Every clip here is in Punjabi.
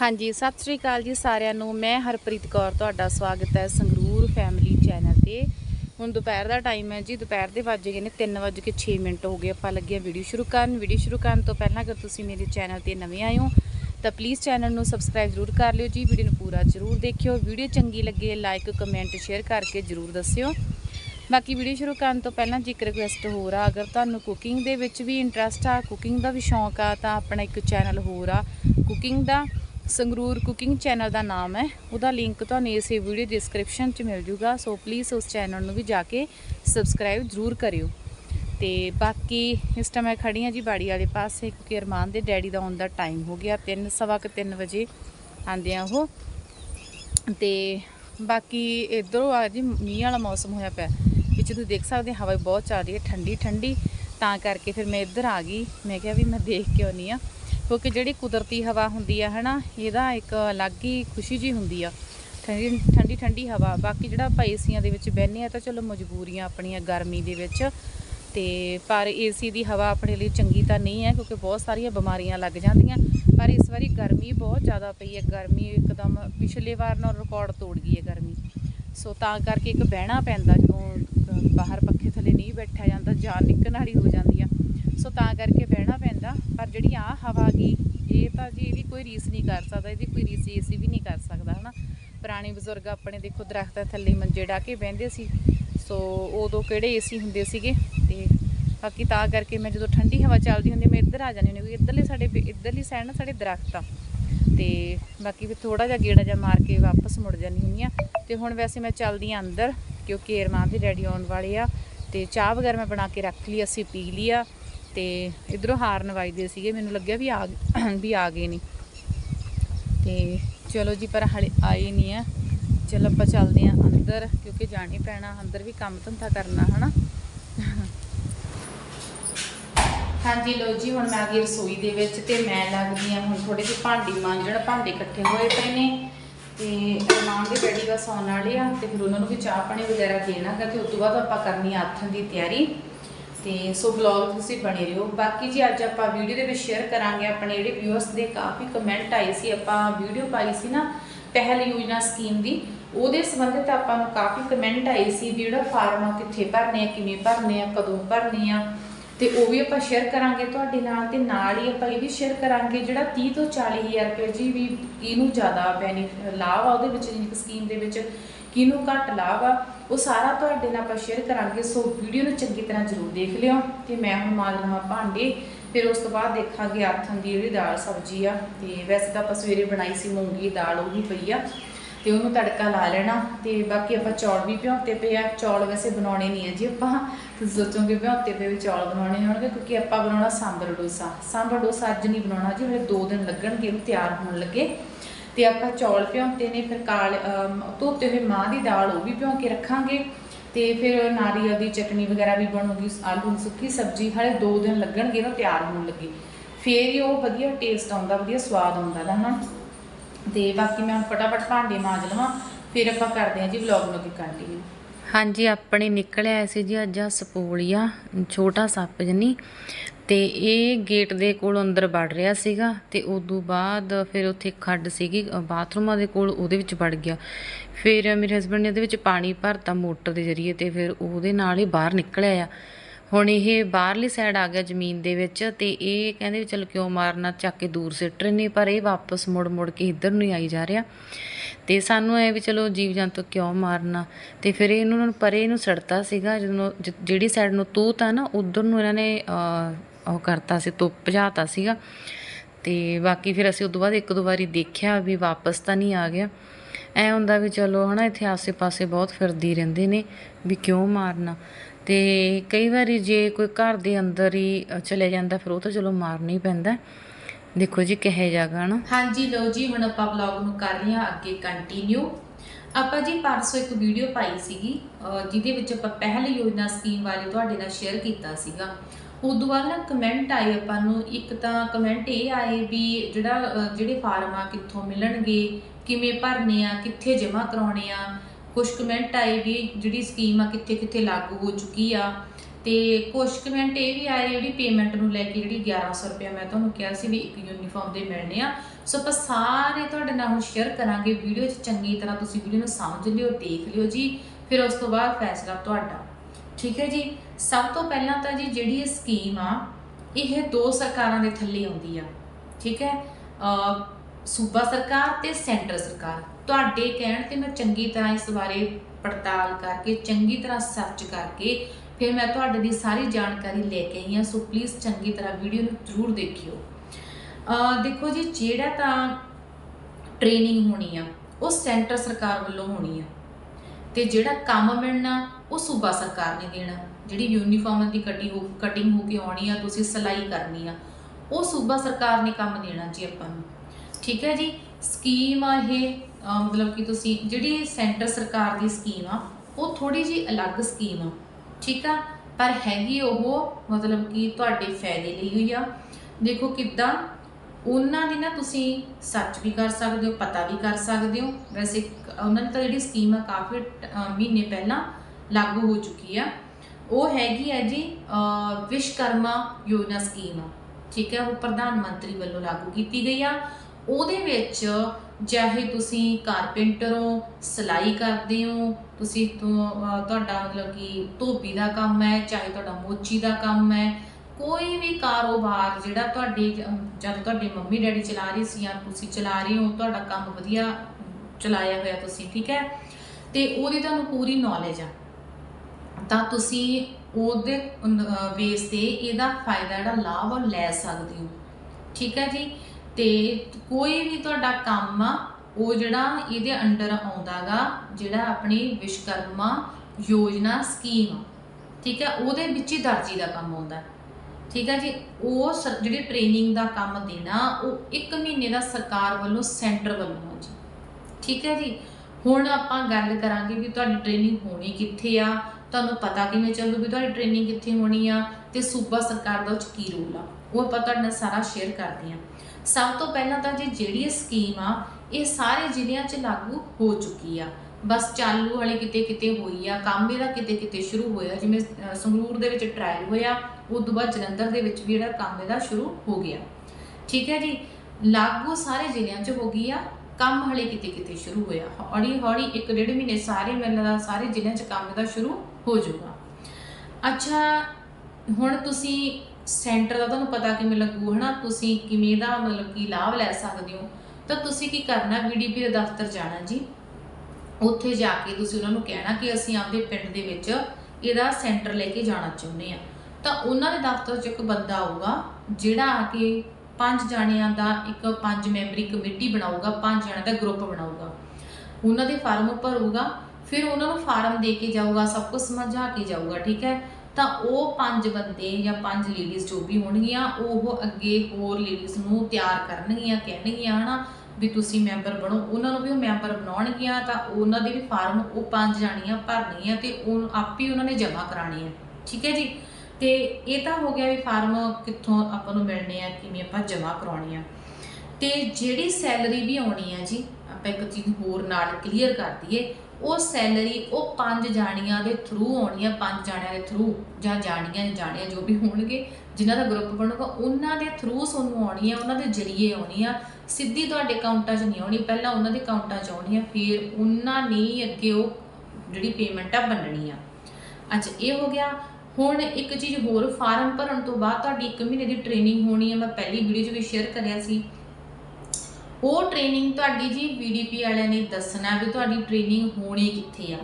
ਹਾਂਜੀ, ਸਤਿ ਸ੍ਰੀ ਅਕਾਲ ਜੀ ਸਾਰਿਆਂ ਨੂੰ। ਮੈਂ ਹਰਪ੍ਰੀਤ ਕੌਰ, ਤੁਹਾਡਾ ਸਵਾਗਤ ਹੈ ਸੰਗਰੂਰ ਫੈਮਿਲੀ ਚੈਨਲ ਤੇ। ਹੁਣ ਦੁਪਹਿਰ ਦਾ ਟਾਈਮ ਹੈ ਜੀ, ਦੁਪਹਿਰ ਦੇ ਵੱਜ ਗਏ ਨੇ 3:06 ਮਿੰਟ ਹੋ ਗਏ। ਆਪਾਂ ਲੱਗੇ ਹਾਂ ਵੀਡੀਓ ਸ਼ੁਰੂ ਕਰਨ। ਵੀਡੀਓ ਸ਼ੁਰੂ ਕਰਨ ਤੋਂ ਪਹਿਲਾਂ ਅਗਰ ਤੁਸੀਂ ਮੇਰੇ ਚੈਨਲ ਤੇ ਨਵੇਂ ਆਏ ਹੋ, ਤਾਂ ਪਲੀਜ਼ ਚੈਨਲ ਨੂੰ ਸਬਸਕ੍ਰਾਈਬ ਜ਼ਰੂਰ ਕਰ ਲਿਓ ਜੀ। ਵੀਡੀਓ ਨੂੰ ਪੂਰਾ ਜ਼ਰੂਰ ਦੇਖਿਓ। ਵੀਡੀਓ ਚੰਗੀ ਲੱਗੇ ਲਾਈਕ ਕਮੈਂਟ ਸ਼ੇਅਰ ਕਰਕੇ ਜ਼ਰੂਰ ਦੱਸਿਓ। ਬਾਕੀ ਵੀਡੀਓ ਸ਼ੁਰੂ ਕਰਨ ਤੋਂ ਪਹਿਲਾਂ ਜੀ ਇੱਕ ਰਿਕੁਐਸਟ ਹੋਰ ਆ, ਅਗਰ ਤੁਹਾਨੂੰ ਕੁਕਿੰਗ ਦੇ ਵਿੱਚ ਵੀ ਇੰਟਰਸਟ ਆ ਕੁਕਿੰਗ ਦਾ ਵੀ ਸ਼ੌਂਕ ਆ, ਤਾਂ ਆਪਣਾ ਇੱਕ ਚੈਨਲ ਹੋਰ ਆ ਕੁਕਿੰਗ ਦਾ। ਸੰਗਰੂਰ ਕੁਕਿੰਗ ਚੈਨਲ ਦਾ ਨਾਮ ਹੈ। ਉਹਦਾ ਲਿੰਕ ਤੁਹਾਨੂੰ ਇਸੇ ਵੀਡੀਓ ਡਿਸਕ੍ਰਿਪਸ਼ਨ 'ਚ ਮਿਲ ਜੂਗਾ। ਸੋ ਪਲੀਜ਼ ਉਸ ਚੈਨਲ ਨੂੰ ਵੀ ਜਾ ਕੇ ਸਬਸਕ੍ਰਾਈਬ ਜ਼ਰੂਰ ਕਰਿਓ। ਤੇ ਬਾਕੀ ਇਸ ਟਾਈਮ ਮੈਂ ਖੜੀ ਹਾਂ ਜੀ ਬਾੜੀ ਵਾਲੇ ਪਾਸੇ, ਕਿਉਂਕਿ ਅਰਮਾਨ ਦੇ ਡੈਡੀ ਦਾ ਆਉਣ ਦਾ ਟਾਈਮ ਹੋ ਗਿਆ। 3 ਸਵਾ ਕੁ 3 ਵਜੇ ਆਂਦੇ ਆ ਉਹ। ਤੇ ਬਾਕੀ ਇਧਰੋਂ ਆ ਜੀ, ਮੀਂਹ ਵਾਲਾ ਮੌਸਮ ਹੋਇਆ ਪਿਆ। ਵਿੱਚ ਤੁਸੀਂ ਦੇਖ ਸਕਦੇ ਹਵਾ ਬਹੁਤ ਚੱਲ ਰਹੀ ਹੈ, ਠੰਡੀ ਠੰਡੀ। ਤਾਂ ਕਰਕੇ ਫਿਰ ਮੈਂ ਇੱਧਰ ਆ ਗਈ। ਮੈਂ ਕਿਹਾ ਵੀ ਮੈਂ ਦੇਖ ਕੇ ਆਉਣੀ ਆ ਕਿਉਂਕਿ ਜਿਹੜੀ ਕੁਦਰਤੀ ਹਵਾ ਹੁੰਦੀ ਆ, ਹਨਾ, ਇਹਦਾ ਇੱਕ ਅਲੱਗ ਹੀ ਖੁਸ਼ੀ ਜੀ ਹੁੰਦੀ ਆ। ਠੰਡੀ ਠੰਡੀ ਠੰਡੀ ਹਵਾ। ਬਾਕੀ ਜਿਹੜਾ ਆਪਾਂ ਏਸੀਆਂ ਦੇ ਵਿੱਚ ਬਹਿੰਦੇ ਆ, ਤਾਂ ਚਲੋ ਮਜਬੂਰੀਆਂ ਆਪਣੀਆਂ ਗਰਮੀ ਦੇ ਵਿੱਚ। ਤੇ ਪਰ ਏਸੀ ਦੀ ਹਵਾ ਆਪਣੇ ਲਈ ਚੰਗੀ ਤਾਂ ਨਹੀਂ ਹੈ, ਕਿਉਂਕਿ ਬਹੁਤ ਸਾਰੀਆਂ ਬਿਮਾਰੀਆਂ ਲੱਗ ਜਾਂਦੀਆਂ। ਪਰ ਇਸ ਵਾਰੀ ਗਰਮੀ ਬਹੁਤ ਜ਼ਿਆਦਾ ਪਈ ਹੈ। ਗਰਮੀ ਇੱਕਦਮ ਪਿਛਲੇ ਵਾਰ ਨਾਲ ਰਿਕਾਰਡ ਤੋੜ ਗਈ ਹੈ ਗਰਮੀ। ਸੋ ਤਾਂ ਕਰਕੇ ਇੱਕ ਬਹਿਣਾ ਪੈਂਦਾ, ਜਦੋਂ ਬਾਹਰ ਪੱਖੇ ਥੱਲੇ ਨਹੀਂ ਬੈਠਿਆ ਜਾਂਦਾ, ਜਾਨ ਨਿਕਲਣ ਵਾਲੀ ਹੋ ਜਾਂਦੀ ਆ। ਸੋ ਤਾਂ ਕਰਕੇ ਬਹਿਣਾ ਪੈਂਦਾ, ਪਰ ਜਿਹੜੀ ਆ ਹਵਾ ਗਈ, ਇਹ ਤਾਂ ਜੀ ਇਹਦੀ ਕੋਈ ਰੀਸ ਨਹੀਂ ਕਰ ਸਕਦਾ, ਇਹਦੀ ਕੋਈ ਰੀਸ ਏਸੀ ਵੀ ਨਹੀਂ ਕਰ ਸਕਦਾ, ਹਨਾ। ਪੁਰਾਣੇ ਬਜ਼ੁਰਗ ਆਪਣੇ ਦੇਖੋ ਦਰਖਤਾਂ ਥੱਲੇ ਮੰਜੇ ਢਾ ਕੇ ਬਹਿੰਦੇ ਸੀ, ਸੋ ਉਦੋਂ ਕਿਹੜੇ ਏਸੀ ਹੁੰਦੇ ਸੀਗੇ? ਤੇ ਬਾਕੀ ਤਾਂ ਕਰਕੇ ਮੈਂ ਜਦੋਂ ਠੰਡੀ ਹਵਾ ਚੱਲਦੀ ਹੁੰਦੀ, ਮੈਂ ਇੱਧਰ ਆ ਜਾਂਦੀ ਹੁੰਦੀ, ਕਿਉਂਕਿ ਇੱਧਰਲੇ ਸਾਡੇ ਇੱਧਰਲੀ ਸਾਈਡ ਨਾ ਸਾਡੇ ਦਰਖਤ। ਆ ਤੇ ਬਾਕੀ ਵੀ ਥੋੜਾ ਜਿਹਾ ਗੇੜਾ ਜਿਹਾ ਮਾਰ ਕੇ ਵਾਪਸ ਮੁੜ ਜਾਂਦੀ ਹੁੰਦੀ ਆ ਤੇ ਹੁਣ ਵੈਸੇ ਮੈਂ ਚੱਲਦੀ ਆ ਅੰਦਰ, ਕਿਉਂਕਿ ਅਰਮਾਨ ਦੇ ਡੈਡੀ ਆਉਣ ਵਾਲੇ ਆ, ਤੇ ਚਾਹ ਵਗੈਰਾ ਮੈਂ ਬਣਾ ਕੇ ਰੱਖ ਲਈ, ਅਸੀਂ ਪੀ ਲਈ ਆ। ਤੇ ਇਧਰੋਂ ਹਾਰਨ ਵੱਜਦੇ ਸੀਗੇ, ਮੈਨੂੰ ਲੱਗਿਆ ਵੀ ਆ ਵੀ ਆ ਗਏ ਨਹੀਂ ਤੇ ਚਲੋ ਜੀ, ਪਰ ਹਲੇ ਆਏ ਨਹੀਂ ਆ। ਚਲੋ ਆਪਾਂ ਚੱਲਦੇ ਆ ਅੰਦਰ, ਕਿਉਂਕਿ ਜਾਣੀ ਪੈਣਾ, ਅੰਦਰ ਵੀ ਕੰਮ ਧੰਦਾ ਕਰਨਾ, ਹਨਾ? ਹਾਂਜੀ ਲੋ ਜੀ, ਹੁਣ ਮੈਂ ਆ ਗਈ ਰਸੋਈ ਦੇ ਵਿੱਚ ਤੇ ਮੈਂ ਲੱਗਦੀ ਆ ਹੁਣ ਥੋੜੇ ਜਿਹੇ ਭਾਂਡੇ ਮਾਂਜਣ ਭਾਂਡੇ ਇਕੱਠੇ ਹੋਏ ਪਏ ਨੇ। ਤੇ ਅਰਮਾਨ ਦੇ ਡੈਡੀ ਦਾ ਸੌਣ ਵਾਲੇ ਆ, ਤੇ ਫਿਰ ਉਹਨਾਂ ਨੂੰ ਵੀ ਚਾਹ ਪਾਣੀ ਵਗੈਰਾ ਦੇਣਾ ਗਾ ਤੇ ਉਸ ਤੋਂ ਬਾਅਦ ਆਪਾਂ ਕਰਨੀ ਆਥਣ ਦੀ ਤਿਆਰੀ। ਤੇ ਸੋ ਵਲੌਗ ਤੁਸੀਂ ਬਣੇ ਰਹੋ। ਬਾਕੀ ਜੀ ਅੱਜ ਆਪਾਂ ਵੀਡੀਓ ਦੇ ਵਿੱਚ ਸ਼ੇਅਰ ਕਰਾਂਗੇ ਆਪਣੇ ਜਿਹੜੇ ਵਿਊਅਰਸ ਦੇ ਕਾਫੀ ਕਮੈਂਟ ਆਏ ਸੀ, ਆਪਾਂ ਵੀਡੀਓ ਪਾਈ ਸੀ ਨਾ ਪਹਿਲ ਯੋਜਨਾ ਸਕੀਮ ਦੀ, ਉਹਦੇ ਸੰਬੰਧਿਤ ਆਪਾਂ ਨੂੰ ਕਾਫੀ ਕਮੈਂਟ ਆਏ ਸੀ ਵੀ ਜਿਹੜਾ ਫਾਰਮ ਆ ਕਿੱਥੇ ਭਰਨੇ ਆ, ਕਿਵੇਂ ਭਰਨੇ ਆ, ਕਦੋਂ ਭਰਨੇ ਆ। ਤੇ ਉਹ ਵੀ ਆਪਾਂ ਸ਼ੇਅਰ ਕਰਾਂਗੇ ਤੁਹਾਡੇ ਨਾਲ ਤੇ ਨਾਲ ਹੀ ਆਪਾਂ ਇਹ ਵੀ ਸ਼ੇਅਰ ਕਰਾਂਗੇ ਜਿਹੜਾ 30 ਤੋਂ 40 ਹਜ਼ਾਰ ਰੁਪਏ ਜੀ ਵੀ ਇਹਨੂੰ ਜ਼ਿਆਦਾ ਬੈਨੀਫਿਟ ਲਾਭ ਆ ਉਹਦੇ ਵਿੱਚ ਜਿਹੜੀ ਸਕੀਮ ਦੇ ਵਿੱਚ ਕਿਹਨੂੰ ਘੱਟ ਲਾਭ ਆ। ਉਹ ਸਾਰਾ ਤੁਹਾਡੇ ਨਾਲ ਆਪਾਂ ਸ਼ੇਅਰ ਕਰਾਂਗੇ ਸੋ ਵੀਡੀਓ ਨੂੰ ਚੰਗੀ ਤਰ੍ਹਾਂ ਜ਼ਰੂਰ ਦੇਖ ਲਿਓ ਤੇ ਮੈਂ ਹੁਣ ਮਾਲ ਲਵਾਂ ਭਾਂਡੇ, ਫਿਰ ਉਸ ਤੋਂ ਬਾਅਦ ਦੇਖਾਂਗੇ ਆਥਣ ਦੀ ਜਿਹੜੀ ਦਾਲ ਸਬਜ਼ੀ ਆ, ਤੇ ਵੈਸੇ ਤਾਂ ਆਪਾਂ ਸਵੇਰੇ ਬਣਾਈ ਸੀ ਮੂੰਗੀ ਦਾਲ, ਉਹ ਵੀ ਪਈ ਆ, ਤੇ ਉਹਨੂੰ ਤੜਕਾ ਲਾ ਲੈਣਾ, ਤੇ ਬਾਕੀ ਆਪਾਂ ਚੌਲ ਵੀ ਭਿਉਂਤੇ ਪਏ ਆ, ਚੌਲ ਵੈਸੇ ਬਣਾਉਣੇ ਨਹੀਂ ਆ ਜੀ ਆਪਾਂ, ਤੁਸੀਂ ਸੋਚੋਗੇ ਭਿਉਂਤੇ ਪਏ ਵੀ ਚੌਲ ਬਣਾਉਣੇ ਹੋਣਗੇ, ਕਿਉਂਕਿ ਆਪਾਂ ਬਣਾਉਣਾ ਸਾਂਬਰ ਡੋਸਾ ਸਾਂਬਰ ਡੋਸਾ ਅੱਜ ਨਹੀਂ ਬਣਾਉਣਾ ਜੀ ਹਲੇ 2 ਦਿਨ ਲੱਗਣਗੇ ਉਹਨੂੰ ਤਿਆਰ ਹੋਣ ਲੱਗੇ। ਤੇ ਆਪਾਂ ਚੌਲ ਭਿਉਂਤੇ ਨੇ, ਫਿਰ ਕਾਲ ਧੋਤੇ ਹੋਏ ਮਾਂ ਦੀ ਦਾਲ ਉਹ ਵੀ ਭਿਉਂ ਕੇ ਰੱਖਾਂਗੇ। ਤੇ ਫਿਰ ਨਾਰੀਅਲ ਦੀ ਚਟਨੀ ਵਗੈਰਾ ਵੀ ਬਣੂਗੀ, ਆਲੂ ਦੀ ਸੁੱਕੀ ਸਬਜ਼ੀ, ਹਲੇ 2 ਦਿਨ ਲੱਗਣਗੇ ਨਾ ਤਿਆਰ ਹੋਣ ਲੱਗੀ। ਫੇਰ ਹੀ ਉਹ ਵਧੀਆ ਟੇਸਟ ਆਉਂਦਾ, ਵਧੀਆ ਸਵਾਦ ਆਉਂਦਾ ਦਾ ਹਨਾ? ਤੇ ਬਾਕੀ ਮੈਂ ਹੁਣ ਫਟਾਫਟ ਭਾਂਡੇ ਮਾਂਜ ਲਵਾਂ, ਫਿਰ ਆਪਾਂ ਕਰਦੇ ਹਾਂ ਜੀ ਵਲੌਗ ਨੂੰ ਅੱਗੇ ਕੰਟੀਨਿਊ ਹਾਂਜੀ, ਆਪਣੇ ਨਿਕਲਿਆ ਸੀ ਜੀ ਅੱਜ ਆ ਸਪੂਲੀਆ, ਛੋਟਾ ਸੱਪ ਜਨੀ। ਤੇ ਇਹ ਗੇਟ ਦੇ ਕੋਲ ਅੰਦਰ ਵੜ ਰਿਹਾ ਸੀਗਾ ਤੇ ਉਦੋਂ ਬਾਅਦ ਫਿਰ ਉੱਥੇ ਖੱਡ ਸੀਗੀ ਬਾਥਰੂਮਾਂ ਦੇ ਕੋਲ ਉਹਦੇ ਵਿੱਚ ਵੜ ਗਿਆ। ਫਿਰ ਮੇਰੇ ਹਸਬੰਡ ਨੇ ਉਹਦੇ ਵਿੱਚ ਪਾਣੀ ਭਰਤਾ ਮੋਟਰ ਦੇ ਜ਼ਰੀਏ ਤੇ ਫਿਰ ਉਹਦੇ ਨਾਲ ਹੀ ਬਾਹਰ ਨਿਕਲਿਆ ਆ। ਹੁਣ ਇਹ ਬਾਹਰਲੀ ਸਾਈਡ ਆ ਗਿਆ ਜ਼ਮੀਨ ਦੇ ਵਿੱਚ ਤੇ ਇਹ ਕਹਿੰਦੇ ਵੀ ਚਲ ਕਿਉਂ ਮਾਰਨਾ, ਚੱਕ ਕੇ ਦੂਰ ਸਿੱਟ ਰਹੇ ਨੇ ਪਰ ਇਹ ਵਾਪਸ ਮੁੜ ਮੁੜ ਕੇ ਇੱਧਰ ਨੂੰ ਹੀ ਆਈ ਜਾ ਰਿਹਾ। ਤੇ ਸਾਨੂੰ ਐ ਵੀ ਚਲੋ ਜੀਵ ਜੰਤੂ ਕਿਉਂ ਮਾਰਨਾ? ਤੇ ਫਿਰ ਇਹਨਾਂ ਨੂੰ ਪਰੇ ਇਹਨੂੰ ਸੜਤਾ ਸੀਗਾ, ਜਦੋਂ ਜ- ਜਿਹੜੀ ਸਾਈਡ ਨੂੰ ਤੂਤ ਆ ਨਾ, ਉਧਰ ਨੂੰ ਇਹਨਾਂ ਨੇ ਉਹ ਕਰਤਾ ਸੀ ਧੁੱਪ ਭਜਾਤਾ ਸੀਗਾ। ਤੇ ਬਾਕੀ ਫਿਰ ਅਸੀਂ ਉਦੋਂ ਬਾਅਦ ਇੱਕ ਦੋ ਵਾਰੀ ਦੇਖਿਆ ਵੀ ਵਾਪਸ ਤਾਂ ਨਹੀਂ ਆ ਗਿਆ। ਐ ਹੁੰਦਾ ਵੀ ਚਲੋ ਹਨਾ ਇੱਥੇ ਆਸੇ-ਪਾਸੇ ਬਹੁਤ ਫਿਰਦੀ ਰਹਿੰਦੇ ਨੇ ਵੀ ਕਿਉਂ ਮਾਰਨਾ। ਤੇ ਕਈ ਵਾਰੀ ਜੇ ਕੋਈ ਘਰ ਦੇ ਅੰਦਰ ਹੀ ਅ, ਚਲੇ ਜਾਂਦਾ ਫਿਰ ਉਹ ਤਾਂ ਚਲੋ ਮਾਰਨਾ ਹੀ ਪੈਂਦਾ। ਦੇਖੋ ਜੀ ਕਿਹੇ ਜਾਗਾ ਨਾ। ਹਾਂਜੀ ਲਓ ਜੀ ਹੁਣ ਆਪਾਂ ਵਲੌਗ ਨੂੰ ਕਰ ਰਹੇ ਹਾਂ ਅੱਗੇ ਕੰਟੀਨਿਊ ਆਪਾਂ ਜੀ ਪਰਸੋਂ ਇੱਕ ਵੀਡੀਓ ਪਾਈ ਸੀਗੀ ਜਿਹਦੇ ਵਿੱਚ ਆਪਾਂ ਪਹਿਲ ਯੋਜਨਾ ਸਕੀਮ ਬਾਰੇ ਤੁਹਾਡੇ ਨਾਲ ਸ਼ੇਅਰ ਕੀਤਾ ਸੀਗਾ। ਉਦੋਂ ਬਾਅਦ ਨਾ ਕਮੈਂਟ ਆਏ ਆਪਾਂ ਨੂੰ, ਇੱਕ ਤਾਂ ਕਮੈਂਟ ਇਹ ਆਏ ਵੀ ਜਿਹੜਾ ਜਿਹੜੇ ਫਾਰਮ ਆ ਕਿੱਥੋਂ ਮਿਲਣਗੇ, ਕਿਵੇਂ ਭਰਨੇ ਆ, ਕਿੱਥੇ ਜਮ੍ਹਾਂ ਕਰਾਉਣੇ ਆ ਕੁਝ ਕਮੈਂਟ ਆਏ ਵੀ ਜਿਹੜੀ ਸਕੀਮ ਆ ਕਿੱਥੇ ਕਿੱਥੇ ਲਾਗੂ ਹੋ ਚੁੱਕੀ ਆ, ਤੇ ਕੁਝ ਕਮੈਂਟ ਇਹ ਵੀ ਆਏ ਜਿਹੜੀ ਪੇਮੈਂਟ ਨੂੰ ਲੈ ਕੇ ਜਿਹੜੀ 1100 ਰੁਪਏ ਮੈਂ ਤੁਹਾਨੂੰ ਕਿਹਾ ਸੀ ਵੀ ਇੱਕ ਯੂਨੀਫਾਰਮ ਦੇ ਮਿਲਣੇ ਆ। ਸੋ ਆਪਾਂ ਸਾਰੇ ਤੁਹਾਡੇ ਨਾਲ ਹੁਣ ਸ਼ੇਅਰ ਕਰਾਂਗੇ ਵੀਡੀਓ 'ਚ, ਚੰਗੀ ਤਰ੍ਹਾਂ ਤੁਸੀਂ ਵੀਡੀਓ ਨੂੰ ਸਮਝ ਲਿਓ, ਦੇਖ ਲਿਓ ਜੀ, ਫਿਰ ਉਸ ਤੋਂ ਬਾਅਦ ਫੈਸਲਾ ਤੁਹਾਡਾ। ਠੀਕ ਹੈ ਜੀ? ਸਭ ਤੋਂ ਪਹਿਲਾਂ ਤਾਂ ਜੀ ਜਿਹੜੀ ਇਹ ਸਕੀਮ ਆ, ਇਹ ਦੋ ਸਰਕਾਰਾਂ ਦੇ ਥੱਲੇ ਆਉਂਦੀ ਆ, ਠੀਕ ਹੈ? ਸੂਬਾ ਸਰਕਾਰ ਤੇ ਸੈਂਟਰ ਸਰਕਾਰ। ਤੁਹਾਡੇ ਕਹਿਣ ਤੇ ਮੈਂ ਚੰਗੀ ਤਰ੍ਹਾਂ ਇਸ ਬਾਰੇ ਪੜਤਾਲ ਕਰਕੇ, ਚੰਗੀ ਤਰ੍ਹਾਂ ਸਰਚ ਕਰਕੇ, ਫਿਰ ਮੈਂ ਤੁਹਾਡੇ ਦੀ ਸਾਰੀ ਜਾਣਕਾਰੀ ਲੈ ਕੇ ਆਈ ਹਾਂ, ਸੋ ਪਲੀਜ਼ ਚੰਗੀ ਤਰ੍ਹਾਂ ਵੀਡੀਓ ਨੂੰ ਜ਼ਰੂਰ ਦੇਖਿਓ। ਅ ਦੇਖੋ ਜੀ, ਜਿਹੜਾ ਤਾਂ ਟ੍ਰੇਨਿੰਗ ਹੋਣੀ ਆ, ਉਹ ਸੈਂਟਰ ਸਰਕਾਰ ਵੱਲੋਂ ਹੋਣੀ ਆ। ਤੇ ਜਿਹੜਾ ਕੰਮ ਮਿਲਣਾ, ਉਹ ਸੂਬਾ ਸਰਕਾਰ ਨੇ ਦੇਣਾ। ਜਿਹੜੀ ਯੂਨੀਫਾਰਮ ਦੀ ਕਟਿੰਗ ਹੋ ਕਟਿੰਗ ਹੋ ਕੇ ਆਉਣੀ ਆ, ਤੁਸੀਂ ਸਿਲਾਈ ਕਰਨੀ ਆ, ਉਹ ਸੂਬਾ ਸਰਕਾਰ ਨੇ ਕੰਮ ਦੇਣਾ ਜੀ ਆਪਾਂ ਨੂੰ। ਠੀਕ ਹੈ ਜੀ? ਸਕੀਮ ਆ ਇਹ ਮਤਲਬ ਕਿ ਤੁਸੀਂ ਜਿਹੜੀ ਸੈਂਟਰ ਸਰਕਾਰ ਦੀ ਸਕੀਮ ਆ, ਉਹ ਥੋੜੀ ਜੀ ਅਲੱਗ ਸਕੀਮ ਆ। ਠੀਕ ਆ? ਪਰ ਹੈਗੀ ਉਹ, ਮਤਲਬ ਕਿ ਤੁਹਾਡੇ ਫਾਇਦੇ ਲਈ ਹੋਈ ਆ। ਦੇਖੋ ਕਿੱਦਾਂ, ਉਹਨਾਂ ਦੀ ਨਾ ਤੁਸੀਂ ਸਰਚ ਵੀ ਕਰ ਸਕਦੇ ਹੋ, ਪਤਾ ਵੀ ਕਰ ਸਕਦੇ ਹੋ। ਵੈਸੇ ਉਹਨਾਂ ਦੀ ਤਾਂ ਜਿਹੜੀ ਸਕੀਮ ਆ ਕਾਫੀ ਮਹੀਨੇ ਪਹਿਲਾਂ ਲਾਗੂ ਹੋ ਚੁੱਕੀ ਆ। ਉਹ ਹੈਗੀ ਹੈ ਜੀ, ਅਹ ਵਿਸ਼ਕਰਮਾ ਯੋਜਨਾ ਸਕੀਮ। ਠੀਕ ਹੈ, ਉਹ ਪ੍ਰਧਾਨ ਮੰਤਰੀ ਵੱਲੋਂ ਲਾਗੂ ਕੀਤੀ ਗਈ ਆ। ਉਹਦੇ ਵਿੱਚ ਚਾਹੇ ਤੁਸੀਂ ਕਾਰਪੈਂਟਰ ਹੋ ਸਿਲਾਈ ਕਰਦੇ ਹੋ, ਤੁਸੀਂ ਤੁਹਾਡਾ ਮਤਲਬ ਕਿ ਧੋਬੀ ਦਾ ਕੰਮ ਹੈ, ਚਾਹੇ ਤੁਹਾਡਾ ਮੋਚੀ ਦਾ ਕੰਮ ਹੈ, ਕੋਈ ਵੀ ਕਾਰੋਬਾਰ ਜਿਹੜਾ ਤੁਹਾਡੇ ਜ- ਜਦ ਤੁਹਾਡੇ ਮੰਮੀ ਡੈਡੀ ਚਲਾ ਰਹੇ ਸੀ ਜਾਂ ਤੁਸੀਂ ਚਲਾ ਰਹੇ ਹੋ, ਤੁਹਾਡਾ ਕੰਮ ਵਧੀਆ ਚਲਾਇਆ ਹੋਇਆ ਤੁਸੀਂ, ਠੀਕ ਹੈ। ਤੇ ਉਹਦੀ ਤੁਹਾਨੂੰ ਪੂਰੀ ਨੌਲੇਜ ਆ। ਤਾਂ ਤੁਸੀਂ ਉਹਦੇ ਬੇਸ ਤੇ ਇਹਦਾ ਫਾਇਦਾ ਜਿਹੜਾ ਲਾਭ ਆ ਉਹ ਲੈ ਸਕਦੇ ਹੋ। ਠੀਕ ਹੈ ਜੀ? ਤੇ ਕੋਈ ਵੀ ਤੁਹਾਡਾ ਕੰਮ ਆ, ਉਹ ਜਿਹੜਾ ਇਹਦੇ ਅੰਡਰ ਆਉਂਦਾਗਾ, ਜਿਹੜਾ ਆਪਣੀ ਵਿਸ਼ਕਰਮਾ ਯੋਜਨਾ ਸਕੀਮ ਆ। ਠੀਕ ਹੈ? ਉਹਦੇ ਵਿੱਚ ਹੀ ਦਰਜੀ ਦਾ ਕੰਮ ਆਉਂਦਾ। ਠੀਕ ਹੈ ਜੀ? ਉਹ ਸਰ- ਜਿਹੜੀ ਟ੍ਰੇਨਿੰਗ ਦਾ ਕੰਮ ਦੇਣਾ, ਉਹ 1 ਮਹੀਨੇ ਦਾ ਸਰਕਾਰ ਵੱਲੋਂ ਸੈਂਟਰ ਵੱਲੋਂ ਆ ਜੀ ਠੀਕ ਹੈ ਜੀ? ਹੁਣ ਆਪਾਂ ਗੱਲ ਕਰਾਂਗੇ ਵੀ ਤੁਹਾਡੀ ਟ੍ਰੇਨਿੰਗ ਹੋਣੀ ਕਿੱਥੇ ਆ, ਤੁਹਾਨੂੰ ਪਤਾ ਕਿਵੇਂ ਚੱਲੂ ਵੀ ਤੁਹਾਡੀ ਟ੍ਰੇਨਿੰਗ ਕਿੱਥੇ ਹੋਣੀ ਆ ਤੇ ਸੂਬਾ ਸਰਕਾਰ ਦਾ ਉਹ 'ਚ ਕੀ ਰੋਲ ਆ, ਉਹ ਆਪਾਂ ਤੁਹਾਡੇ ਨਾਲ ਸਾਰਾ ਸ਼ੇਅਰ ਕਰਦੇ ਆ। ਸਭ ਤੋਂ ਪਹਿਲਾਂ ਤਾਂ ਜੀ ਜਿਹੜੀ ਸਕੀਮ ਆ, ਇਹ ਸਾਰੇ ਜ਼ਿਲ੍ਹਿਆਂ 'ਚ ਲਾਗੂ ਹੋ ਚੁੱਕੀ ਆ। ਬਸ ਚਾਲੂ ਵਾਲੀ ਕਿਤੇ ਕਿਤੇ ਹੋਈ ਆ, ਕੰਮ ਇਹਦਾ ਕਿਤੇ ਕਿਤੇ ਸ਼ੁਰੂ ਹੋਇਆ, ਜਿਵੇਂ ਸੰਗਰੂਰ ਦੇ ਵਿੱਚ ਟ੍ਰਾਇਲ ਹੋਇਆ, ਉਸ ਤੋਂ ਬਾਅਦ ਜਲੰਧਰ ਦੇ ਵਿੱਚ ਵੀ ਜਿਹੜਾ ਕੰਮ ਇਹਦਾ ਸ਼ੁਰੂ ਹੋ ਗਿਆ। ਠੀਕ ਹੈ ਜੀ? ਲਾਗੂ ਸਾਰੇ ਜ਼ਿਲ੍ਹਿਆਂ 'ਚ ਹੋ ਗਈ ਆ ਕੰਮ ਹਲੇ ਕਿਤੇ ਕਿਤੇ ਸ਼ੁਰੂ ਹੋਇਆ। ਹੌਲੀ ਹੌਲੀ ਇੱਕ ਡੇਢ ਮਹੀਨੇ ਸਾਰੇ ਮੈਨੂੰ ਲੱਗਦਾ ਸਾਰੇ ਜ਼ਿਲ੍ਹਿਆਂ 'ਚ ਕੰਮ ਇਹਦਾ ਸ਼ੁਰੂ ਹੋ ਜਾਊਗਾ। ਅੱਛਾ, ਹੁਣ ਤੁਸੀਂ ਸੈਂਟਰ ਦਾ ਤੁਹਾਨੂੰ ਪਤਾ ਕਿਵੇਂ ਲੱਗੂ, ਹਨਾ? ਤੁਸੀਂ ਕਿਵੇਂ ਦਾ ਮਤਲਬ ਕਿ ਲਾਭ ਲੈ ਸਕਦੇ ਹੋ? ਤਾਂ ਤੁਸੀਂ ਕੀ ਕਰਨਾ ਬੀਡੀਪੀ ਦੇ ਦਫ਼ਤਰ ਜਾਣਾ ਜੀ। ਉੱਥੇ ਜਾ ਕੇ ਤੁਸੀਂ ਉਹਨਾਂ ਨੂੰ ਕਹਿਣਾ ਕਿ ਅਸੀਂ ਆਪਦੇ ਪਿੰਡ ਦੇ ਵਿੱਚ ਇਹਦਾ ਸੈਂਟਰ ਲੈ ਕੇ ਜਾਣਾ ਚਾਹੁੰਦੇ ਆ ਤਾਂ ਉਹਨਾਂ ਦੇ ਦਫ਼ਤਰ 'ਚ ਇੱਕ ਬੰਦਾ ਆਊਗਾ, ਜਿਹੜਾ ਆ ਕੇ ਪੰਜ ਜਾਣਿਆਂ ਦਾ ਇੱਕ ਪੰਜ ਮੈਂਬਰੀ ਕਮੇਟੀ ਬਣਾਊਗਾ, ਪੰਜ ਜਣਿਆਂ ਦਾ ਗਰੁੱਪ ਬਣਾਊਗਾ। ਉਹਨਾਂ ਦੇ ਫਾਰਮ ਭਰੂਗਾ ਫਿਰ ਉਹਨਾਂ ਨੂੰ ਫਾਰਮ ਦੇ ਕੇ ਜਾਊਗਾ, ਸਭ ਕੁਝ ਸਮਝਾ ਕੇ ਜਾਊਗਾ, ਠੀਕ ਹੈ? ਤਾਂ ਉਹ ਪੰਜ ਬੰਦੇ ਜਾਂ ਪੰਜ ਲੇਡੀਜ਼ ਜੋ ਵੀ ਹੋਣਗੀਆਂ, ਉਹ ਅੱਗੇ ਹੋਰ ਲੇਡੀਜ਼ ਨੂੰ ਤਿਆਰ ਕਰਨਗੀਆਂ, ਕਹਿਣਗੀਆਂ, ਹਨਾ? ਵੀ ਤੁਸੀਂ ਮੈਂਬਰ ਬਣੋ। ਉਹਨਾਂ ਨੂੰ ਵੀ ਉਹ ਮੈਂਬਰ ਬਣਾਉਣਗੀਆਂ, ਤਾਂ ਉਹਨਾਂ ਦੇ ਵੀ ਫਾਰਮ ਉਹ ਪੰਜ ਜਾਣੀਆਂ ਭਰਨੀਆਂ ਤੇ ਉਹ ਆਪੇ ਉਹਨਾਂ ਨੇ ਜਮ੍ਹਾਂ ਕਰਾਣੇ ਆ ਠੀਕ ਹੈ ਜੀ? ਤੇ ਇਹ ਤਾਂ ਹੋ ਗਿਆ ਵੀ ਫਾਰਮ ਕਿੱਥੋਂ ਆਪਾਂ ਨੂੰ ਮਿਲਣੇ ਆ, ਕਿਵੇਂ ਆਪਾਂ ਜਮ੍ਹਾਂ ਕਰਾਉਣੇ ਆ। ਤੇ ਜਿਹੜੀ ਸੈਲਰੀ ਵੀ ਆਉਣੀ ਆ ਜੀ, ਆਪਾਂ ਇੱਕ ਚੀਜ਼ ਹੋਰ ਨਾਲ ਕਲੀਅਰ ਕਰ ਦਈਏ, ਉਹ ਸੈਲਰੀ ਉਹ ਪੰਜ ਜਾਣੀਆਂ ਦੇ ਥਰੂ ਆਉਣੀ ਆ, ਪੰਜ ਜਾਣਿਆਂ ਦੇ ਥਰੂ ਜਾਂ ਜਾਣੀਆਂ ਜਾਂ ਜੋ ਵੀ ਹੋਣਗੇ, ਜਿਨ੍ਹਾਂ ਦਾ ਗਰੁੱਪ ਬਣੂਗਾ, ਉਹਨਾਂ ਦੇ ਥਰੂ ਤੁਹਾਨੂੰ ਆਉਣੀ ਆ, ਉਹਨਾਂ ਦੇ ਜਰੀਏ ਆਉਣੀ ਆ। ਸਿੱਧੀ ਤੁਹਾਡੇ ਅਕਾਊਂਟਾਂ 'ਚ ਨਹੀਂ ਆਉਣੀ, ਪਹਿਲਾਂ ਉਹਨਾਂ ਦੇ ਅਕਾਊਂਟਾਂ 'ਚ ਆਉਣੀ ਆ, ਫਿਰ ਉਹਨਾਂ ਨੇ ਅੱਗੇ ਉਹ ਜਿਹੜੀ ਪੇਮੈਂਟ ਆ ਬਣਨੀ ਆ। ਅੱਛਾ ਇਹ ਹੋ ਗਿਆ ਹੁਣ ਇੱਕ ਚੀਜ਼ ਹੋਰ, ਫਾਰਮ ਭਰਨ ਤੋਂ ਬਾਅਦ ਤੁਹਾਡੀ 1 ਮਹੀਨੇ ਦੀ ਟ੍ਰੇਨਿੰਗ ਹੋਣੀ ਹੈ, ਮੈਂ ਪਹਿਲੀ ਵੀਡੀਓ 'ਚ ਵੀ ਸ਼ੇਅਰ ਕਰਿਆ ਸੀ। ਉਹ ਟ੍ਰੇਨਿੰਗ ਤੁਹਾਡੀ ਜੀ ਵੀਡੀਪੀ ਵਾਲਿਆਂ ਨੇ ਦੱਸਣਾ ਵੀ ਤੁਹਾਡੀ ਟ੍ਰੇਨਿੰਗ ਹੋਣੀ ਕਿੱਥੇ ਆ।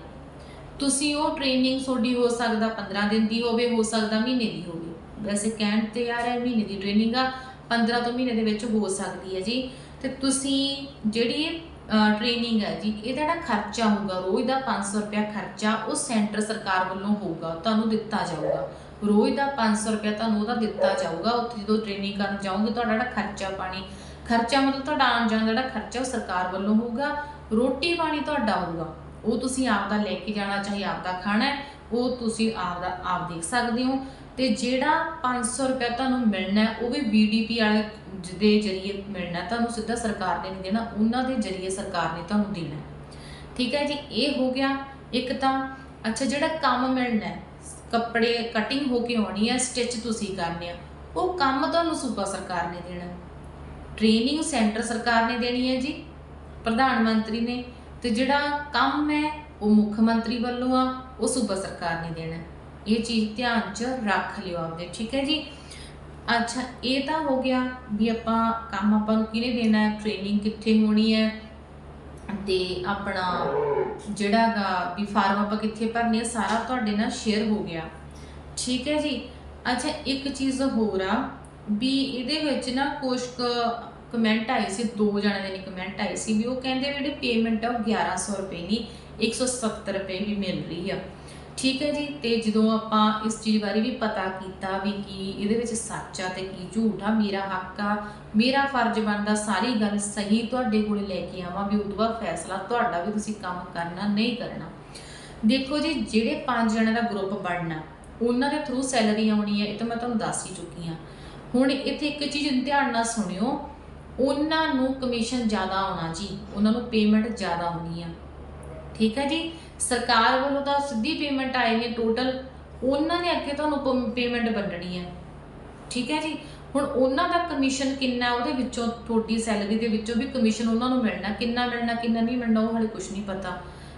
ਤੁਸੀਂ ਉਹ ਟ੍ਰੇਨਿੰਗ ਤੁਹਾਡੀ ਹੋ ਸਕਦਾ 15 ਦਿਨ ਦੀ ਹੋਵੇ, ਹੋ ਸਕਦਾ ਮਹੀਨੇ ਦੀ ਹੋਵੇ। ਵੈਸੇ ਕਹਿਣ ਤੇ ਯਾਰ ਇਹ ਮਹੀਨੇ ਦੀ ਟ੍ਰੇਨਿੰਗ ਆ 15 ਤੋਂ ਮਹੀਨੇ ਦੇ ਵਿੱਚ ਹੋ ਸਕਦੀ ਹੈ ਜੀ। ਤੇ ਤੁਸੀਂ ਜਿਹੜੀ ਟ੍ਰੇਨਿੰਗ ਹੈ ਜੀ। ਇਹਦਾ ਜਿਹੜਾ ਖਰਚਾ ਹੋਊਗਾ, ਰੋਜ਼ ਦਾ 500 ਰੁਪਇਆ ਖਰਚਾ ਉਹ ਸੈਂਟਰ ਸਰਕਾਰ ਵੱਲੋਂ ਹੋਊਗਾ, ਤੁਹਾਨੂੰ ਦਿੱਤਾ ਜਾਊਗਾ। ਰੋਜ਼ ਦਾ 500 ਰੁਪਇਆ ਤੁਹਾਨੂੰ ਉਹਦਾ ਦਿੱਤਾ ਜਾਊਗਾ, ਉੱਥੇ ਜਦੋਂ ਟ੍ਰੇਨਿੰਗ ਕਰਨ ਜਾਓਗੇ ਤੁਹਾਡਾ ਜਿਹੜਾ ਖਰਚਾ ਪਾਣੀ, ਖਰਚਾ ਮਤਲਬ ਤੁਹਾਡਾ ਆਉਣ ਜਾਣ ਦਾ ਜਿਹੜਾ ਖਰਚਾ ਉਹ ਸਰਕਾਰ ਵੱਲੋਂ ਹੋਊਗਾ, ਰੋਟੀ ਪਾਣੀ ਤੁਹਾਡਾ ਹੋਊਗਾ। ਉਹ ਤੁਸੀਂ ਆਪ ਦਾ ਲੈ ਕੇ ਜਾਣਾ ਚਾਹੇ ਆਪ ਦਾ ਖਾਣਾ ਉਹ ਤੁਸੀਂ ਆਪ ਦਾ ਆਪ ਦੇਖ ਸਕਦੇ ਹੋ। ਤੇ ਜਿਹੜਾ 500 ਰੁਪਏ ਤੁਹਾਨੂੰ ਮਿਲਣਾ ਉਹ ਵੀ ਬੀਡੀਪੀ ਵਾਲੇ ਦੇ ਜਰੀਏ ਮਿਲਣਾ ਤੁਹਾਨੂੰ ਸਿੱਧਾ ਸਰਕਾਰ ਨੇ ਨਹੀਂ ਦੇਣਾ, ਉਹਨਾਂ ਦੇ ਜਰੀਏ ਸਰਕਾਰ ਨੇ ਤੁਹਾਨੂੰ ਦੇਣਾ ਠੀਕ ਹੈ ਜੀ, ਇਹ ਹੋ ਗਿਆ। ਇੱਕ ਤਾਂ, ਅੱਛਾ, ਜਿਹੜਾ ਕੰਮ ਮਿਲਣਾ ਕੱਪੜੇ ਕਟਿੰਗ ਹੋ ਕੇ ਆਉਣੀ ਹੈ ਸਟਿਚ ਤੁਸੀਂ ਕਰਨੇ ਆ, ਉਹ ਕੰਮ ਤੁਹਾਨੂੰ ਸੂਬਾ ਸਰਕਾਰ ਨੇ ਦੇਣਾ ਟ੍ਰੇਨਿੰਗ ਸੈਂਟਰ ਸਰਕਾਰ ਨੇ ਦੇਣੀ ਹੈ ਜੀ, ਪ੍ਰਧਾਨ ਮੰਤਰੀ ਨੇ। ਤੇ ਜਿਹੜਾ ਕੰਮ ਹੈ, ਉਹ ਮੁੱਖ ਮੰਤਰੀ ਵੱਲੋਂ ਆ, ਉਹ ਸੂਬਾ ਸਰਕਾਰ ਨੇ ਦੇਣਾ ਇਹ ਚੀਜ਼ ਧਿਆਨ 'ਚ ਰੱਖ ਲਿਓ ਆਪਦੇ, ਠੀਕ ਹੈ ਜੀ? ਅੱਛਾ, ਇਹ ਤਾਂ ਹੋ ਗਿਆ ਵੀ ਆਪਾਂ ਕੰਮ ਆਪਾਂ ਨੂੰ ਕਿਹਨੇ ਦੇਣਾ ਹੈ? ਟ੍ਰੇਨਿੰਗ ਕਿੱਥੇ ਹੋਣੀ ਹੈ? ਤੇ ਆਪਣਾ ਜਿਹੜਾ ਗਾ ਵੀ ਫਾਰਮ ਆਪਾਂ ਕਿੱਥੇ ਭਰਨੀ ਹੈ ਸਾਰਾ ਤੁਹਾਡੇ ਨਾਲ ਸ਼ੇਅਰ ਹੋ ਗਿਆ। ਠੀਕ ਹੈ ਜੀ? ਅੱਛਾ, ਇੱਕ ਚੀਜ਼ ਹੋਰ ਆ ਵੀ ਇਹਦੇ ਵਿੱਚ ਨਾ ਕੁਝ ਕਮੈਂਟ ਆਏ ਸੀ, ਦੋ ਜਣਿਆਂ ਦੇ ਨੇ ਕਮੈਂਟ ਆਏ ਸੀ ਵੀ ਉਹ ਕਹਿੰਦੇ ਵੀ ਜਿਹੜੀ ਪੇਮੈਂਟ ਆ ਉਹ 1100 ਰੁਪਏ ਨਹੀਂ 170 ਰੁਪਏ ਵੀ ਮਿਲ ਰਹੀ ਆ। ਠੀਕ ਹੈ ਜੀ, ਤੇ ਜਦੋਂ ਆਪਾਂ ਇਸ ਚੀਜ਼ ਬਾਰੇ ਵੀ ਪਤਾ ਕੀਤਾ ਵੀ ਕੀ ਇਹਦੇ ਵਿੱਚ ਸੱਚ ਆ ਤੇ ਕੀ ਝੂਠ ਆ, ਮੇਰਾ ਹੱਕ ਆ, ਮੇਰਾ ਫਰਜ਼ ਬਣਦਾ ਸਾਰੀ ਗੱਲ ਸਹੀ ਤੁਹਾਡੇ ਕੋਲੇ ਲੈ ਕੇ ਆਵਾਂ ਵੀ ਉਦੋਂ ਬਾਅਦ ਫੈਸਲਾ ਤੁਹਾਡਾ ਵੀ ਤੁਸੀਂ ਕੰਮ ਕਰਨਾ, ਨਹੀਂ ਕਰਨਾ। ਦੇਖੋ ਜੀ, ਜਿਹੜੇ ਪੰਜ ਜਣਿਆਂ ਦਾ ਗਰੁੱਪ ਬਣਨਾ, ਉਹਨਾਂ ਦੇ ਥਰੂ ਸੈਲਰੀ ਆਉਣੀ ਹੈ, ਇਹ ਤਾਂ ਮੈਂ ਤੁਹਾਨੂੰ ਦੱਸ ਹੀ ਚੁੱਕੀ ਹਾਂ। ਹੁਣ ਇੱਥੇ ਇੱਕ ਚੀਜ਼ ਧਿਆਨ ਨਾਲ ਸੁਣਿਓ, ਉਹਨਾਂ ਨੂੰ ਕਮਿਸ਼ਨ ਜ਼ਿਆਦਾ ਆਉਣਾ ਜੀ, ਉਹਨਾਂ ਨੂੰ ਪੇਮੈਂਟ ਜ਼ਿਆਦਾ ਹੋਣੀ ਆ। ਠੀਕ ਹੈ ਜੀ? ਸਰਕਾਰ ਵੱਲੋਂ ਤਾਂ ਸਿੱਧੀ ਪੇਮੈਂਟ ਆਏਗੀ ਟੋਟਲ ਉਹਨਾਂ ਨੇ ਅੱਗੇ ਤੁਹਾਨੂੰ ਪੇਮੈਂਟ ਵੰਡਣੀ ਹੈ। ਠੀਕ ਹੈ ਜੀ? ਹੁਣ ਉਹਨਾਂ ਦਾ ਕਮਿਸ਼ਨ ਕਿੰਨਾ ਉਹਦੇ ਵਿੱਚੋਂ ਤੁਹਾਡੀ ਸੈਲਰੀ ਦੇ ਵਿੱਚੋਂ ਵੀ ਕਮਿਸ਼ਨ ਉਹਨਾਂ ਨੂੰ ਮਿਲਣਾ। ਕਿੰਨਾ ਮਿਲਣਾ, ਕਿੰਨਾ ਨਹੀਂ ਮਿਲਣਾ, ਉਹ ਹਾਲੇ ਕੁਝ ਨਹੀਂ ਪਤਾ।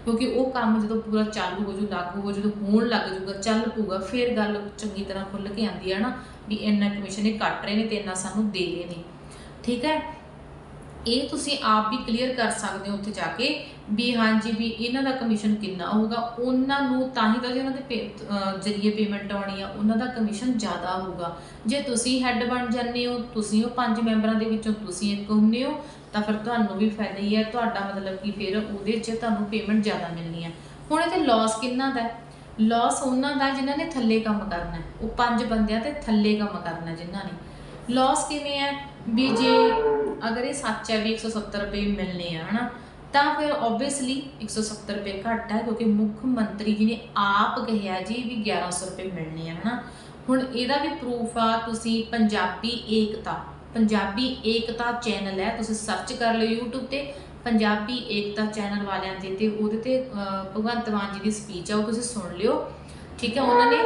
ਕਿਉਂਕਿ ਉਹ ਕੰਮ ਜਦੋਂ ਪੂਰਾ ਚਾਲੂ ਹੋ ਜੂ ਲਾਗੂ ਹੋ ਜਦੋਂ ਹੋਣ ਲੱਗ ਜੂਗਾ ਚੱਲ ਪੂਗਾ ਫਿਰ ਗੱਲ ਚੰਗੀ ਤਰ੍ਹਾਂ ਖੁੱਲ ਕੇ ਆਂਦੀ ਹੈ ਨਾ, ਵੀ ਇੰਨਾ ਕਮਿਸ਼ਨ ਇਹ ਕੱਟ ਰਹੇ ਨੇ ਤੇ ਇੰਨਾ ਸਾਨੂੰ ਦੇ ਰਹੇ ਨੇ। ਠੀਕ ਹੈ? ਇਹ ਤੁਸੀਂ ਆਪ ਵੀ ਕਲੀਅਰ ਕਰ ਸਕਦੇ ਹੋ ਉੱਥੇ ਜਾ ਕੇ ਵੀ ਹਾਂਜੀ ਵੀ ਇਹਨਾਂ ਦਾ ਕਮਿਸ਼ਨ ਕਿੰਨਾ ਹੋਊਗਾ, ਉਹਨਾਂ ਨੂੰ ਤਾਂ ਹੀ ਤਾਂ ਜੀ ਉਹਨਾਂ ਦੇ ਜਰੀਏ ਪੇਮੈਂਟ ਆਉਣੀ ਆ, ਉਹਨਾਂ ਦਾ ਕਮਿਸ਼ਨ ਜ਼ਿਆਦਾ ਹੋਊਗਾ। ਜੇ ਤੁਸੀਂ ਹੈੱਡ ਬਣ ਜਾਂਦੇ ਹੋ, ਤੁਸੀਂ ਉਹ ਪੰਜ ਮੈਂਬਰਾਂ ਦੇ ਵਿੱਚੋਂ ਤੁਸੀਂ ਇੱਕ ਹੁੰਦੇ ਹੋ, ਤਾਂ ਫਿਰ ਤੁਹਾਨੂੰ ਵੀ ਫਾਇਦਾ ਹੀ ਹੈ, ਤੁਹਾਡਾ ਮਤਲਬ ਕਿ ਫਿਰ ਉਹਦੇ 'ਚ ਤੁਹਾਨੂੰ ਪੇਮੈਂਟ ਜ਼ਿਆਦਾ ਮਿਲਣੀ ਹੈ ਹੁਣ ਇਹਦੇ ਲਾਸ ਕਿੰਨਾ ਦਾ ਲਾਸ ਉਹਨਾਂ ਦਾ ਜਿਨ੍ਹਾਂ ਨੇ ਥੱਲੇ ਕੰਮ ਕਰਨਾ ਉਹ ਪੰਜ ਬੰਦਿਆਂ ਤੇ ਥੱਲੇ ਕੰਮ ਕਰਨਾ ਜਿਨ੍ਹਾਂ ਨੇ। ਲਾਸ ਕਿਵੇਂ ਹੈ? ਵੀ ਜੇ ਅਗਰ ਇਹ ਸੱਚ ਹੈ ਵੀ 170 ਰੁਪਏ ਮਿਲਨੇ ਆ, ਹਨਾ, ਤਾਂ ਫਿਰ ਆਬਵੀਅਸਲੀ 170 ਰੁਪਏ ਘੱਟ ਹੈ, ਕਿਉਂਕਿ ਮੁੱਖ ਮੰਤਰੀ ਜੀ ਨੇ ਆਪ ਕਿਹਾ ਜੀ ਵੀ 1100 ਰੁਪਏ ਮਿਲਨੇ ਆ, ਹਨਾ। ਹੁਣ ਇਹਦਾ ਵੀ ਪ੍ਰੂਫ ਆ, ਤੁਸੀਂ ਪੰਜਾਬੀ ਏਕਤਾ ਪੰਜਾਬੀ ਏਕਤਾ ਚੈਨਲ ਹੈ, ਤੁਸੀਂ ਸਰਚ ਕਰ ਲਿਓ YouTube ਤੇ, ਪੰਜਾਬੀ ਏਕਤਾ ਚੈਨਲ ਵਾਲਿਆਂ ਦੇ ਤੇ, ਉਹਦੇ ਤੇ ਭਗਵੰਤ ਮਾਨ ਜੀ ਦੀ ਸਪੀਚ ਆ, ਉਹ ਤੁਸੀਂ ਸੁਣ ਲਿਓ, ਠੀਕ ਹੈ। ਉਹਨਾਂ ਨੇ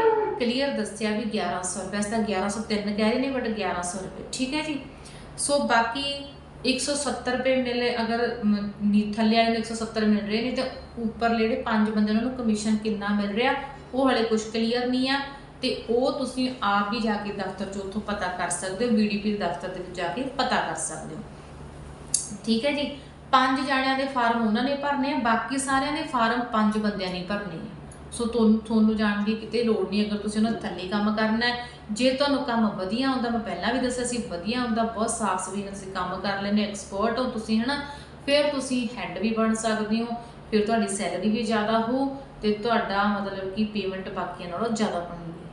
ਕਲੀਅਰ ਦੱਸਿਆ ਵੀ 1100 ਰੁਪਏ ਵੈਸੇ ਤਾਂ 1103 ਕਹਿ ਰਹੇ ਨੇ ਬਟ 1100 ਰੁਪਏ, ਠੀਕ ਹੈ ਜੀ। ਸੋ ਬਾਕੀ 170 ਰੁਪਏ ਮਿਲੇ ਅਗਰ ਥੱਲੇ ਵਾਲੇ ਨੂੰ 170 ਮਿਲ ਰਹੇ ਨੇ ਤੇ ਉੱਪਰ ਜਿਹੜੇ ਪੰਜ ਬੰਦੇ ਉਹਨਾਂ ਨੂੰ ਕਮਿਸ਼ਨ ਕਿੰਨਾ ਮਿਲ ਰਿਹਾ ਉਹ ਹਲੇ ਕੁਝ ਕਲੀਅਰ ਨਹੀਂ ਆ ਤੇ ਉਹ ਤੁਸੀਂ ਆਪ ਵੀ ਜਾ ਕੇ ਦਫ਼ਤਰ 'ਚ ਉੱਥੋਂ ਪਤਾ ਕਰ ਸਕਦੇ ਹੋ ਵੀਡੀਪੀ ਦੇ ਦਫ਼ਤਰ ਦੇ ਵਿੱਚ ਜਾ ਕੇ ਪਤਾ ਕਰ ਸਕਦੇ ਹੋ ਠੀਕ ਹੈ ਜੀ ਪੰਜ ਜਾਣਿਆਂ ਦੇ ਫਾਰਮ ਉਹਨਾਂ ਨੇ ਭਰਨੇ ਆ ਬਾਕੀ ਸਾਰਿਆਂ ਦੇ ਫਾਰਮ ਪੰਜ ਬੰਦਿਆਂ ਨੇ ਭਰਨੇ ਆ ਸੋ ਤੁਹਾਨੂੰ ਤੁਹਾਨੂੰ ਜਾਣ ਦੀ ਕਿਤੇ ਲੋੜ ਨਹੀਂ, ਅਗਰ ਤੁਸੀਂ ਉਹਨਾਂ ਥੱਲੇ ਕੰਮ ਕਰਨਾ ਹੈ। ਜੇ ਤੁਹਾਨੂੰ ਕੰਮ ਵਧੀਆ ਆਉਂਦਾ, ਮੈਂ ਪਹਿਲਾਂ ਵੀ ਦੱਸਿਆ ਸੀ, ਵਧੀਆ ਆਉਂਦਾ, ਬਹੁਤ ਸਾਫ਼ ਸਵੀਨ ਤੁਸੀਂ ਕੰਮ ਕਰ ਲੈਂਦੇ ਐਕਸਪਰਟ ਹੋ ਤੁਸੀਂ, ਹਨਾ। ਫਿਰ ਤੁਸੀਂ ਹੈੱਡ ਵੀ ਬਣ ਸਕਦੇ ਹੋ, ਫਿਰ ਤੁਹਾਡੀ ਸੈਲਰੀ ਵੀ ਜ਼ਿਆਦਾ ਹੋ ਤੇ ਤੁਹਾਡਾ ਮਤਲਬ ਕਿ ਪੇਮੈਂਟ ਬਾਕੀਆਂ ਨਾਲੋਂ ਜ਼ਿਆਦਾ ਬਣੂਗੀ।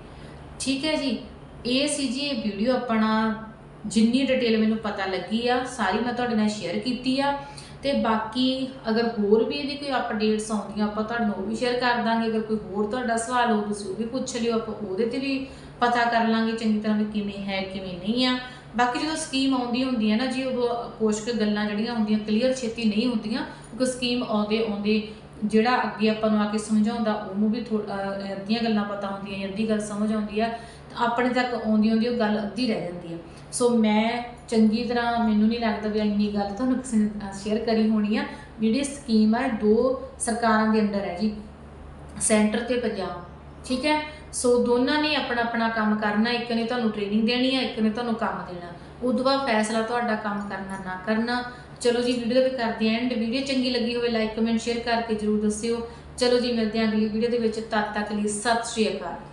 ਠੀਕ ਹੈ ਜੀ? ਇਹ ਸੀ ਜੀ ਇਹ ਵੀਡੀਓ ਆਪਣਾ। ਜਿੰਨੀ ਡਿਟੇਲ ਮੈਨੂੰ ਪਤਾ ਲੱਗੀ ਆ, ਸਾਰੀ ਮੈਂ ਤੁਹਾਡੇ ਨਾਲ ਸ਼ੇਅਰ ਕੀਤੀ ਆ। ਤੇ ਬਾਕੀ ਅਗਰ ਹੋਰ ਵੀ ਇਹਦੀ ਕੋਈ ਅਪਡੇਟਸ ਆਉਂਦੀਆਂ, ਆਪਾਂ ਤੁਹਾਨੂੰ ਉਹ ਵੀ ਸ਼ੇਅਰ ਕਰ ਦਾਂਗੇ। ਅਗਰ ਕੋਈ ਹੋਰ ਤੁਹਾਡਾ ਸਵਾਲ ਹੋ ਤੁਸੀਂ ਉਹ ਵੀ ਪੁੱਛ ਲਿਓ। ਆਪਾਂ ਉਹਦੇ ਤੇ ਵੀ ਪਤਾ ਕਰ ਲਾਂਗੇ ਚੰਗੀ ਤਰ੍ਹਾਂ ਵੀ ਕਿਵੇਂ ਹੈ, ਕਿਵੇਂ ਨਹੀਂ ਆ। ਬਾਕੀ ਜਦੋਂ ਸਕੀਮ ਆਉਂਦੀ ਹੁੰਦੀ ਹੈ ਨਾ ਜੀ, ਉਦੋਂ ਕੁਛ ਕੁ ਗੱਲਾਂ ਜਿਹੜੀਆਂ ਹੁੰਦੀਆਂ ਕਲੀਅਰ ਛੇਤੀ ਨਹੀਂ ਹੁੰਦੀਆਂ। ਕਿਉਂਕਿ ਸਕੀਮ ਆਉਂਦੇ ਆਉਂਦੇ ਜਿਹੜਾ ਅੱਗੇ ਆਪਾਂ ਨੂੰ ਆ ਕੇ ਸਮਝਾਉਂਦਾ, ਉਹਨੂੰ ਵੀ ਥੋ- ਅੱਧੀਆਂ ਗੱਲਾਂ ਪਤਾ ਹੁੰਦੀਆਂ ਜਾਂ ਅੱਧੀ ਗੱਲ ਸਮਝ ਆਉਂਦੀ ਆ। ਤਾਂ ਆਪਣੇ ਤੱਕ ਆਉਂਦੀ ਆਉਂਦੀ ਉਹ ਗੱਲ ਅੱਧੀ ਰਹਿ ਜਾਂਦੀ ਆ। ਸੋ ਮੈਂ ਚੰਗੀ ਤਰ੍ਹਾਂ ਮੈਨੂੰ ਨਹੀਂ ਲੱਗਦਾ ਵੀ ਇੰਨੀ ਗੱਲ ਤੁਹਾਨੂੰ ਕਿਸੇ ਨੇ ਸ਼ੇਅਰ ਕਰੀ ਹੋਣੀ ਆ। ਜਿਹੜੀ ਸਕੀਮ ਆ ਦੋ ਸਰਕਾਰਾਂ ਦੇ ਅੰਡਰ ਹੈ ਜੀ। ਸੈਂਟਰ ਤੇ ਪੰਜਾਬ, ਠੀਕ ਹੈ? ਸੋ ਦੋਨਾਂ ਨੇ ਆਪਣਾ ਆਪਣਾ ਕੰਮ ਕਰਨਾ। ਇੱਕ ਨੇ ਤੁਹਾਨੂੰ ਟ੍ਰੇਨਿੰਗ ਦੇਣੀ ਹੈ ਇੱਕ ਨੇ ਤੁਹਾਨੂੰ ਕੰਮ ਦੇਣਾ। ਉਦੋਂ ਬਾਅਦ ਫੈਸਲਾ ਤੁਹਾਡਾ ਕੰਮ ਕਰਨਾ, ਨਾ ਕਰਨਾ। ਚਲੋ ਜੀ ਵੀਡੀਓ ਦੇ ਕਰਦੇ ਐਂਡ ਵੀਡੀਓ ਚੰਗੀ ਲੱਗੀ ਹੋਵੇ ਲਾਈਕ ਕਮੈਂਟ ਸ਼ੇਅਰ ਕਰਕੇ ਜਰੂਰ ਦੱਸਿਓ। ਚਲੋ ਜੀ, ਮਿਲਦੇ ਆਂ ਅਗਲੀ ਵੀਡੀਓ ਦੇ ਵਿੱਚ। ਤਦ ਤੱਕ ਲਈ ਸਤਿ ਸ਼੍ਰੀ ਅਕਾਲ।